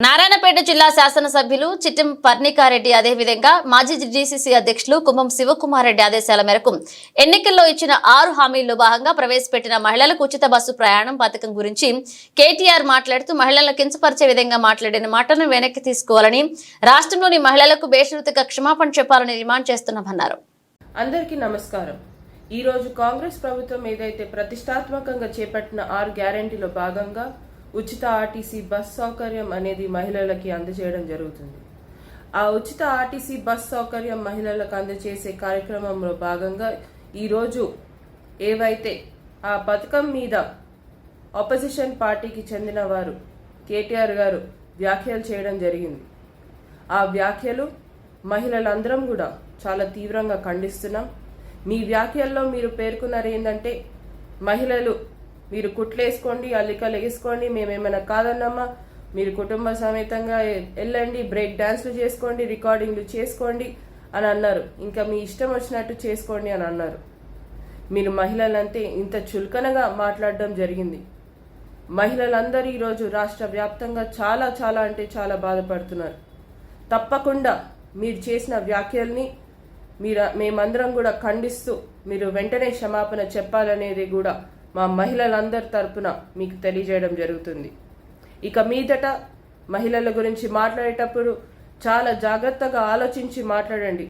నారాయణపేట జిల్లా శాసనసభ్యులు చిట్టం పర్ణికారెడ్డి అదేవిధంగా మాజీ డీసీసీ అధ్యక్షులు కుంభం శివకుమార్ రెడ్డి ఆదేశాల మేరకు ఎన్నికల్లో ఇచ్చిన ఆరు హామీల్లో భాగంగా ప్రవేశపెట్టిన మహిళలకు ఉచిత బస్సు ప్రయాణం పథకం గురించి కేటీఆర్ మాట్లాడుతూ మహిళలను కించపరిచే విధంగా మాట్లాడిన మాటను వెనక్కి తీసుకోవాలని రాష్ట్రంలోని మహిళలకు బేషరతుగా క్షమాపణ చెప్పాలని డిమాండ్ చేస్తున్నామన్నారు. అందరికీ నమస్కారం. ఈరోజు కాంగ్రెస్ ప్రభుత్వం ఏదైతే ప్రతిష్టాత్మకంగా చేపట్టిన ఆరు గ్యారంటీలో భాగంగా ఉచిత ఆర్టీసీ బస్ సౌకర్యం అనేది మహిళలకి అందజేయడం జరుగుతుంది. ఆ ఉచిత ఆర్టీసీ బస్ సౌకర్యం మహిళలకు అందజేసే కార్యక్రమంలో భాగంగా ఈరోజు ఏవైతే ఆ పథకం మీద ఆపోజిషన్ పార్టీకి చెందిన వారు కేటీఆర్ గారు వ్యాఖ్యలు చేయడం జరిగింది. ఆ వ్యాఖ్యలు మహిళలందరం కూడా చాలా తీవ్రంగా ఖండిస్తున్నాం. మీ వ్యాఖ్యల్లో మీరు పేర్కొన్నారు ఏంటంటే మహిళలు మీరు కుట్లేసుకోండి అల్లికలు వేసుకోండి మేమేమైనా కాదన్నామా మీరు కుటుంబ సమేతంగా వెళ్ళండి బ్రేక్ డాన్స్లు చేసుకోండి రికార్డింగ్లు చేసుకోండి అని అన్నారు. ఇంకా మీ ఇష్టం వచ్చినట్టు చేసుకోండి అని అన్నారు. మీరు మహిళలంతే ఇంత చులకనగా మాట్లాడడం జరిగింది. మహిళలందరూ ఈరోజు రాష్ట్ర వ్యాప్తంగా చాలా చాలా అంటే చాలా బాధపడుతున్నారు. తప్పకుండా మీరు చేసిన వ్యాఖ్యల్ని మీరు మేమందరం కూడా ఖండిస్తూ మీరు వెంటనే క్షమాపణ చెప్పాలనేది కూడా మా మహిళలందరి తరపున మీకు తెలియజేయడం జరుగుతుంది. ఇక మీదట మహిళల గురించి మాట్లాడేటప్పుడు చాలా జాగ్రత్తగా ఆలోచించి మాట్లాడండి.